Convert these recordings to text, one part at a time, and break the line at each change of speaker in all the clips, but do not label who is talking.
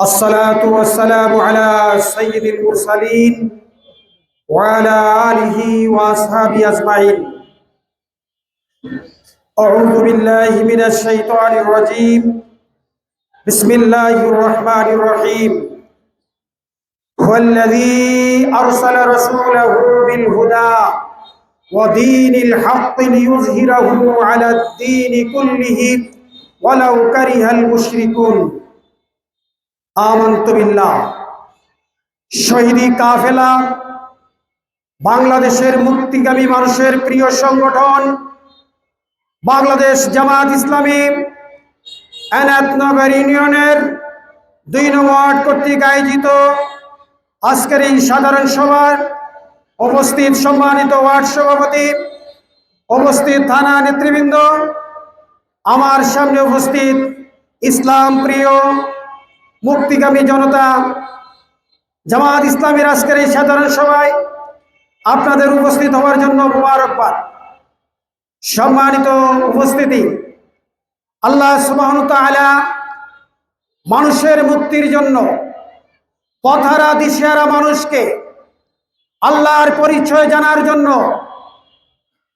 الصلاة والسلام على سيد المرسلين وعلى آله وأصحابه أجمعين. أعوذ بالله من الشيطان الرجيم. بسم الله الرحمن الرحيم. هو الذي أرسل رسوله بالهدى ودين الحق ليظهره على الدين كله ولو كره المشركون. আমন্ত বিল্লাহ। শহীদি কাফেলা, বাংলাদেশের মুক্তিগামী মানুষের প্রিয় সংগঠন, বাংলাদেশ জামাত ইসলামী এনায়তনগর ইউনিয়নের দুই নম্বর কর্তৃক আয়োজিত আজকের এই সাধারণ সভার উপস্থিত সম্মানিত ওয়ার্ড সভাপতি, উপস্থিত থানা নেতৃবৃন্দ, আমার সামনে উপস্থিত ইসলাম প্রিয় মুক্তিগামী জনতা, জামাত ইসলামীর আজকের এই সাধারণ সভায় আপনাদের উপস্থিত হওয়ার জন্য মোবারকবাদ। সম্মানিত উপস্থিতি, আল্লাহ সুবাহন তাআলা মানুষের মুক্তির জন্য পথারা দিশেহারা মানুষকে আল্লাহর পরিচয় জানার জন্য,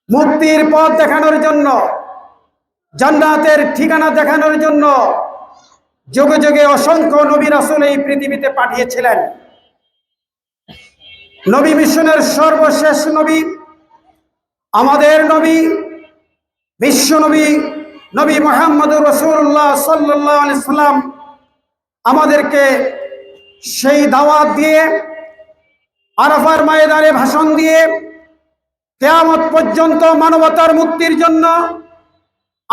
মুক্তির পথ দেখানোর জন্য, জান্নাতের ঠিকানা দেখানোর জন্য যুগে যুগে অসংখ্য নবী রাসুল এই পৃথিবীতে পাঠিয়েছিলেন। নবী মিশনের সর্বশেষ নবী, আমাদের নবী, বিশ্ব নবী নবী মোহাম্মদ রসুল্লাহ সাল্লাহ সাল্লাম আমাদেরকে সেই দাওয়াত দিয়ে, আরাফার ময়দানে ভাষণ দিয়ে, কেয়ামত পর্যন্ত মানবতার মুক্তির জন্য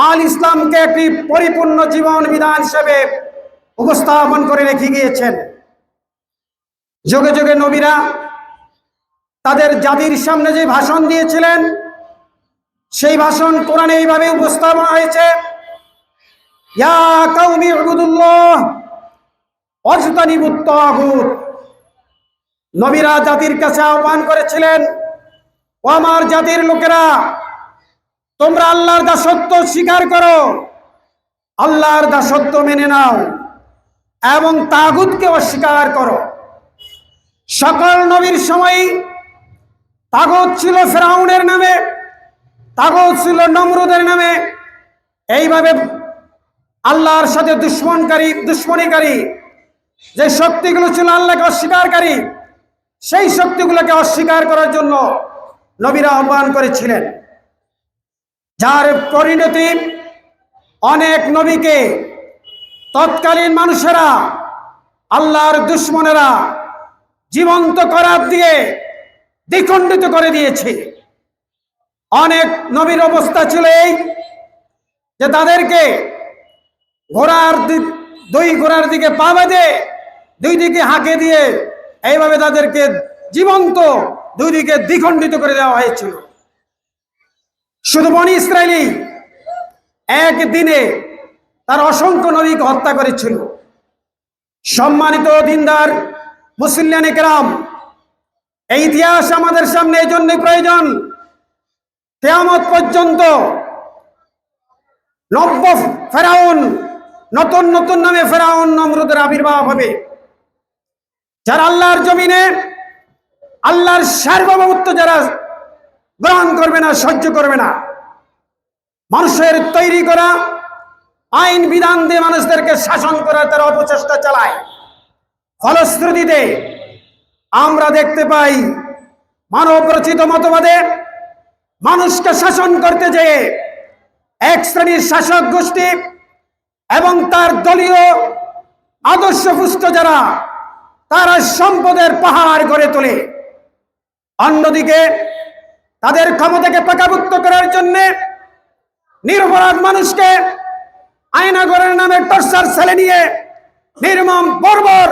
আল ইসলামকে একটি পরিপূর্ণ জীবন বিধান হিসেবে উপস্থাপন করে রেখে গিয়েছেন। যুগে যুগে নবীরা তাদের জাতির সামনে যে ভাষণ দিয়েছিলেন, সেই ভাষণ কোরআনে এইভাবে উপস্থাপন হয়েছে নবীরা জাতির কাছে আহ্বান করেছিলেন, ও আমার জাতির লোকেরা তোমরা আল্লাহর দাসত্ব স্বীকার করো। আল্লাহর দাসত্ব মেনে নাও এবং তাগুতকে অস্বীকার করো। সকল নবীর সময় তাগত ছিল ফেরাউনের নামে, তাগত ছিল নমরুদের নামে। এইভাবে আল্লাহর সাথে দুশ্মনকারী, দুশ্মনীকারী, যে শক্তিগুলো ছিল আল্লাহকে অস্বীকারী সেই শক্তিগুলোকে অস্বীকার করার জন্য নবীরা আহ্বান করেছিলেন। যার পরিণতি অনেক নবীকে তৎকালীন মানুষেরা, আল্লাহর দুশ্মনেরা জীবন্ত করার দিয়ে দ্বিখণ্ডিত করে দিয়েছে। অনেক নবীর অবস্থা ছিল এই যে তাদেরকে ঘোড়ার দুই ঘোড়ার দিকে পা বেঁধে দুই দিকে হাঁকে দিয়ে এইভাবে তাদেরকে জীবন্ত, দুই দিকে দ্বিখণ্ডিত করে দেওয়া হয়েছিল। শুধু বনি ইসরায়েলি একদিনে তার অসংখ্য নবীকে হত্যা করেছিল। সম্মানিত দিনদার মুসলিয়ান একরাম এই ইতিহাস আমাদের সামনে এই জন্যই প্রয়োজন। কেয়ামত পর্যন্ত নব্য ফেরাউন, নতুন নতুন নামে ফেরাউন নমরুদের আবির্ভাব হবে। যারা আল্লাহর জমিনে, আল্লাহর সার্বভৌমত্ব যারা গ্রহণ করবে না, সহ্য করবে না। মানুষের তৈরি করা, আইন বিধান দিয়ে মানুষদেরকে শাসন করার তারা অপচেষ্টা চালায়। ফলশ্রুতিতে আমরা দেখতে পাই মানব রচিত মতবাদে মানুষকে শাসন করতে যেয়ে এক শ্রেণির শাসক গোষ্ঠী এবং তার দলীয় আদর্শ পুষ্ট যারা, তারা সম্পদের পাহাড় গড়ে তোলে। অন্যদিকে তাদের ক্ষমতাকে পাকাভুক্ত করার জন্য নিরপরাধ মানুষকে আয়নাগরের নামে টর্চার ছেলে নিয়ে নির্মম, বর্বর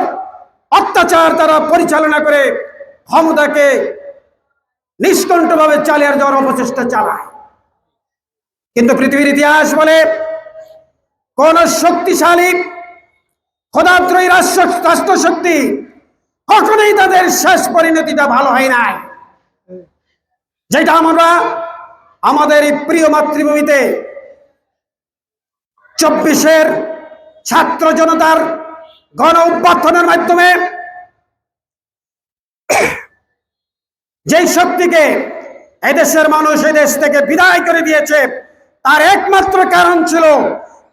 অত্যাচার তারা পরিচালনা করে ক্ষমতাকে নিষ্কণ্ঠভাবে চালিয়ে যাওয়ার অপচেষ্টা চালায়। কিন্তু পৃথিবীর ইতিহাস বলে, কোন শক্তিশালী খোদাত্রয়ী রাষ্ট্র রাষ্ট্র শক্তি কখনোই তাদের শেষ পরিণতিটা ভালো হয় নাই। যেটা আমরা আমাদের এই প্রিয় মাতৃভূমিতে চব্বিশের ছাত্র জনতার গণ অভ্যর্থনের মাধ্যমে যেই শক্তিকে এদেশের মানুষ এই দেশ থেকে বিদায় করে দিয়েছে, তার একমাত্র কারণ ছিল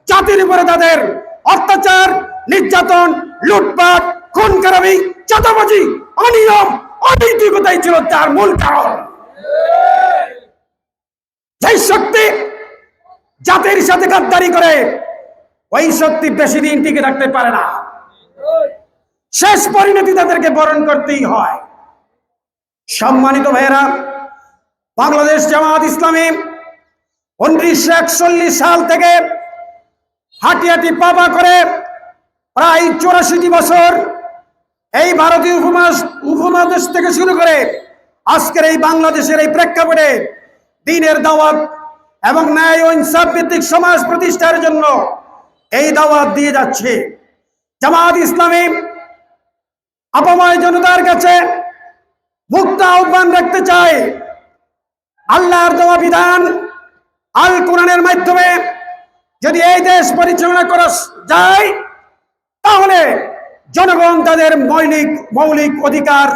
জাতির উপরে তাদের অত্যাচার, নির্যাতন, লুটপাট খুন খারাপি চাঁদাবাজি, অনিয়ম, অনৈতিকতাই ছিল তার মূল কারণ। যেই শক্তি জাতির সাথে গাদ্দারি করে, ওই শক্তি বেশি দিন টিকে থাকতে পারে না। শেষ পরিণতি তাদেরকে বরণ করতেই হয়। সম্মানিত ভাইয়েরা, বাংলাদেশ জামাত ইসলামী উনিশশো একচল্লিশ সাল থেকে হাঁটি হাঁটি করে প্রায় চৌরাশিটি বছর এই ভারতীয় উপমহাদেশ উপমহাদেশ থেকে শুরু করে আজকের এই বাংলাদেশের এই প্রেক্ষাপটে দিনের দাওয়াত এবং ন্যায় ও ইনসাফ ভিত্তিক সমাজ প্রতিষ্ঠার জন্য এই দাওয়াত দিয়ে যাচ্ছে। জামাত ইসলামী অপময় জনতার কাছে মুক্ত আহ্বান রাখতে চায়। আল্লাহর দেওয়া বিধান আল কোরআনের মাধ্যমে যদি এই দেশ পরিচালনা করা যায়, তাহলে জনগণ তাদের মৌলিক মৌলিক অধিকার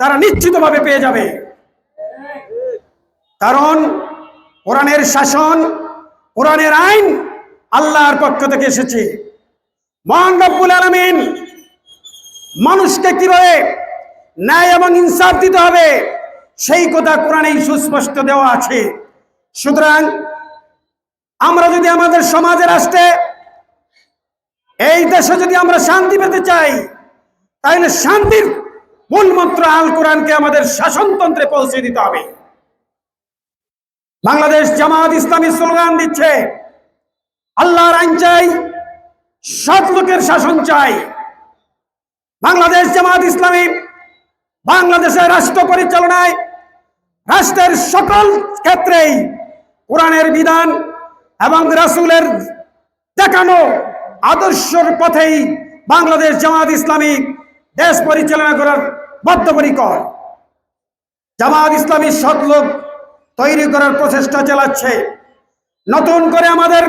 তারা নিশ্চিতভাবে পেয়ে যাবে। কারণ কোরআনের শাসন, কোরআনের আইন আল্লাহর পক্ষ থেকে এসেছে। মহান রব্বুল আলমিন মানুষকে কীভাবে ন্যায় এবং ইনসাফ দিতে হবে, সেই কথা কোরআনেই সুস্পষ্ট দেওয়া আছে। সুতরাং আমরা যদি আমাদের সমাজে রাষ্ট্রে, এই দেশে যদি আমরা শান্তি পেতে চাই, তাহলে শান্তির মূলমন্ত্র আল কোরআনকে আমাদের শাসনতন্ত্রে পৌঁছে দিতে হবে। বাংলাদেশ জামাত ইসলামী স্লোগান দিচ্ছে, আল্লাহর আইন চাই, সৎ লোকের শাসন চাই। বাংলাদেশ জামাত ইসলামী বাংলাদেশের রাষ্ট্র পরিচালনায় রাষ্ট্রের সকল ক্ষেত্রেই কোরআনের বিধান এবং রাসুলের দেখানো আদর্শের পথেই বাংলাদেশ জামাত ইসলামী দেশ পরিচালনা করার বদ্ধপরিকর। জামাত ইসলামী সৎলোক তৈরি করার প্রচেষ্টা চালাচ্ছে। নতুন করে আমাদের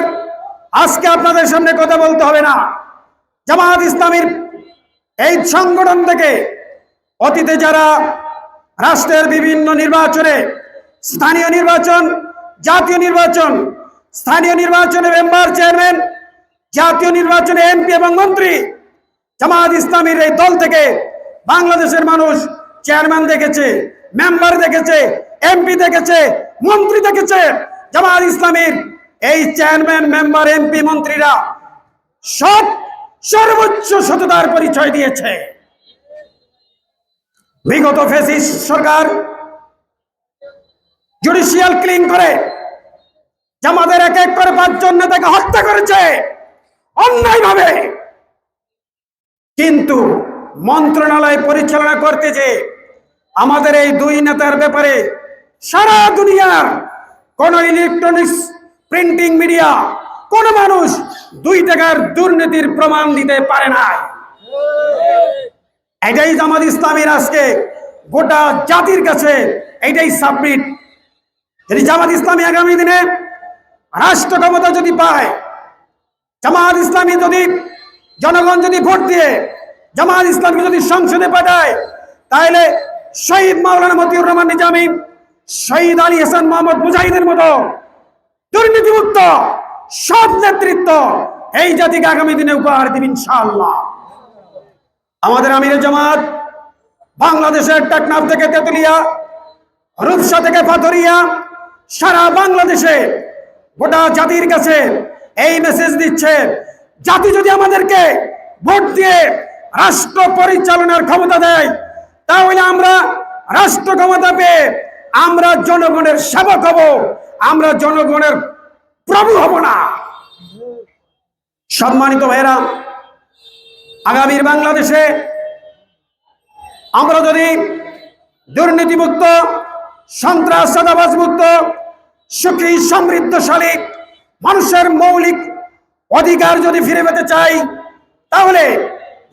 আজকে আপনাদের সামনে কথা বলতে হবে না। জামাত ইসলামীর এই সংগঠন থেকে অতীতে যারা রাষ্ট্রের বিভিন্ন নির্বাচনে স্থানীয় নির্বাচন, জাতীয় নির্বাচন, স্থানীয় নির্বাচনে মেম্বার, চেয়ারম্যান, জাতীয় নির্বাচনে এমপি এবং মন্ত্রী, জামাত ইসলামীর এই দল থেকে বাংলাদেশের মানুষ চেয়ারম্যান দেখেছে, মেম্বার দেখেছে এমপি দেখেছে, মন্ত্রী দেখেছে, জামাত ইসলামীর এই চেয়ারম্যান মেম্বার এমপি মন্ত্রীরা সব সর্বোচ্চ সততার পরিচয় দিয়েছে। বিগত ফেসিস সরকার জুডিশিয়াল ক্লিন করে জামাদের এক এক করে পাঁচজন নেতাকে হত্যা করেছে অন্যায় ভাবে কিন্তু মন্ত্রণালয় পরিচালনা করতে যে আমাদের এই দুই নেতার ব্যাপারে সারা দুনিয়ার কোন ইলেকট্রনিক্স প্রিন্টিং মিডিয়া কোন মানুষ দুই টাকার দুর্নীতির প্রমাণ দিতে পারে না এটাই জামাত ইসলামের আজকে গোটা জাতির কাছে এটাই সাবমিট যদি জামাত ইসলামী আগামী দিনে রাষ্ট্র ক্ষমতা যদি পায়, জামাত ইসলামী যদি জনগণ যদি ভোট দিয়ে জামাত ইসলামকে যদি সংসদে পাঠায়, তাহলে শহীদ মাওলানা মতিউর রহমান নিজামী শহীদ আলী হাসান মোহাম্মদ মুজাহিদের মতো দুর্নীতিমুক্ত সব নেতৃত্ব এই জাতিকে আগামী দিনে উপহার দিন ইনশাআল্লাহ। আমাদের আমির জামাত বাংলাদেশের টেকনাফ থেকে তেতুলিয়া, রূপসা থেকে পাথরিয়া, সারা বাংলাদেশে গোটা জাতির কাছে এই মেসেজ দিচ্ছে, জাতি যদি আমাদেরকে ভোট দিয়ে রাষ্ট্র পরিচালনার ক্ষমতা দেয়, তাহলে আমরা রাষ্ট্র ক্ষমতা পেয়ে আমরা জনগণের সেবক হব, আমরা জনগণের প্রভু হব না। সম্মানিত ভাইরা আগামীর বাংলাদেশে আমরা যদি দুর্নীতিমুক্ত, সন্ত্রাস মুক্ত সুখী, সমৃদ্ধশালী, মানুষের মৌলিক অধিকার যদি ফিরে পেতে চাই, তাহলে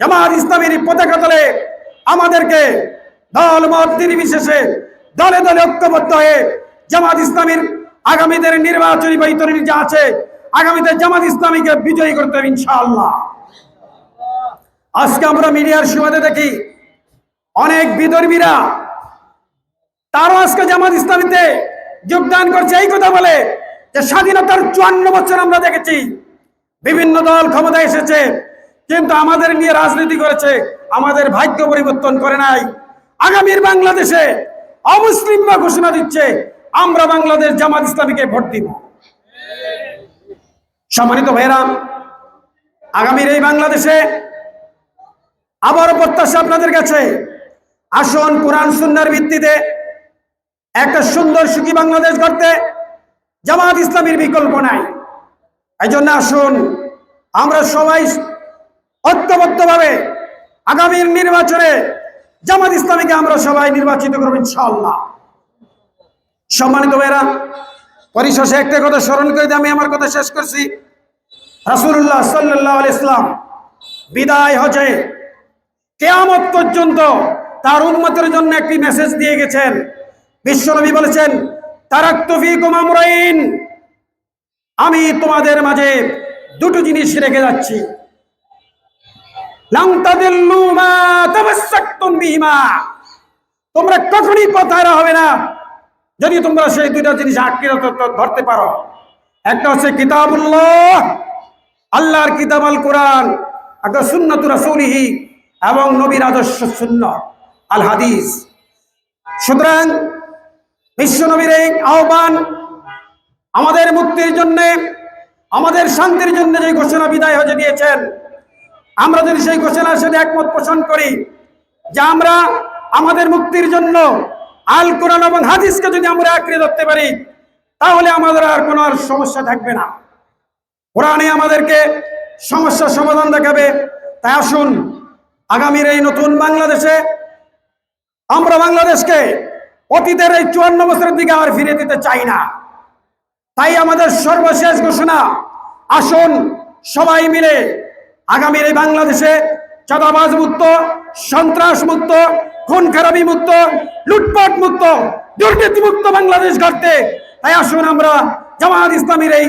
জামাত ইসলামের পতাকা দলে আমাদেরকে দল মত নির্বিশেষে দলে দলে ঐক্যবদ্ধ হয়ে জামাত ইসলামীর আগামীদের নির্বাচনী বৈতরণী যা আছে, আগামীতে জামাত ইসলামীকে বিজয়ী করতে হবে ইনশাআল্লাহ। আজকে আমরা মিডিয়ার সুবাদে দেখি অনেক বিদর্মীরা তারও আজকে জামাত ইসলামীতে যোগদান করছে। এই কথা বলে যে স্বাধীনতার চুয়ান্ন বছর আমরা দেখেছি। বিভিন্ন দল ক্ষমতায় এসেছে, কিন্তু আমাদের নিয়ে রাজনীতি করেছে, আমাদের ভাগ্য পরিবর্তন করে নাই। আগামীর বাংলাদেশে অমুসলিমরা ঘোষণা দিচ্ছে, আমরা বাংলাদেশ জামাত ইসলামীকে ভোট দিব। সম্মানিত ভাইরাম আগামীর এই বাংলাদেশে আবারও প্রত্যাশা আপনাদের কাছে, আসুন কোরআন সুন্নার ভিত্তিতে একটা সুন্দর সুখী বাংলাদেশ গড়তে জামাত ইসলামীর বিকল্প নাই। এই জন্য আসুন, আমরা সবাই ঐক্যবদ্ধভাবে আগামীর নির্বাচনে জামাত ইসলামীকে আমরা সবাই নির্বাচিত করব ইনশাআল্লাহ। সম্মানিত ভাইরা পরিশেষে একটা কথা স্মরণ করে আমি আমার কথা শেষ করছি। রাসূলুল্লাহ সাল্লাল্লাহু আলাইহি ইসলাম বিদায় হজে কেয়ামত পর্যন্ত তার উন্মতের জন্য একটি মেসেজ দিয়ে গেছেন। বিশ্বনবী বলেছেন, তারাক্তু ফীকুম আমরাইন। আমি তোমাদের মাঝে দুটো জিনিস রেখে যাচ্ছি। তোমরা কখনই পথারা হবে না। যদি তোমরা সেই দুইটা জিনিস আটকে ধরতে পারো। একটা হচ্ছে কিতাবুল্লাহ, আল্লাহর কিতাব আল কোরআন, একটা সুন্নাতু রাসূলিহি এবং নবীর আদর্শ শূন্য আল হাদিস। সুতরাং বিশ্ব নবীর এই আহ্বান আমাদের মুক্তির জন্যে, আমাদের শান্তির জন্য যে ঘোষণা বিদায় হয়ে দিয়েছেন আমরা যদি সেই ঘোষণার সাথে একমত পোষণ করি যে আমরা আমাদের মুক্তির জন্য আল কোরআন এবং হাদিসকে যদি আমরা আঁকড়ে ধরতে পারি, তাহলে আমাদের আর কোনো আর সমস্যা থাকবে না। কোরআনে আমাদেরকে সমস্যার সমাধান দেখাবে। তাই আসুন, আগামীর এই নতুন বাংলাদেশে আমরা বাংলাদেশকে অতীতের এই চুয়ান্ন বছরের দিকে আর ফিরে দিতে চাই না। তাই আমাদের সর্বশেষ ঘোষণা, আসুন সবাই মিলে আগামীর এই বাংলাদেশে চাঁদাবাজ মুক্ত, সন্ত্রাস মুক্ত খুন খারাপি মুক্ত, লুটপাট মুক্ত, দুর্নীতি মুক্ত বাংলাদেশ গড়তে। তাই আসুন আমরা জামাত ইসলামীর এই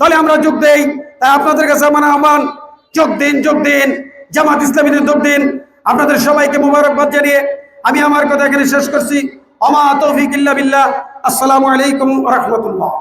দলে আমরা যোগ দেই। তাই আপনাদের কাছে আমার আহ্বান, যোগ দিন যোগ দিন জামাত ইসলামীদের যোগ দিন। আপনাদের সবাইকে মোবারকবাদ জানিয়ে আমি আমার কথা এখানে শেষ করছি। অমা তৌফিক ইল্লা বিল্লাহ। আসসালামু আলাইকুম রহমতুল্লাহ।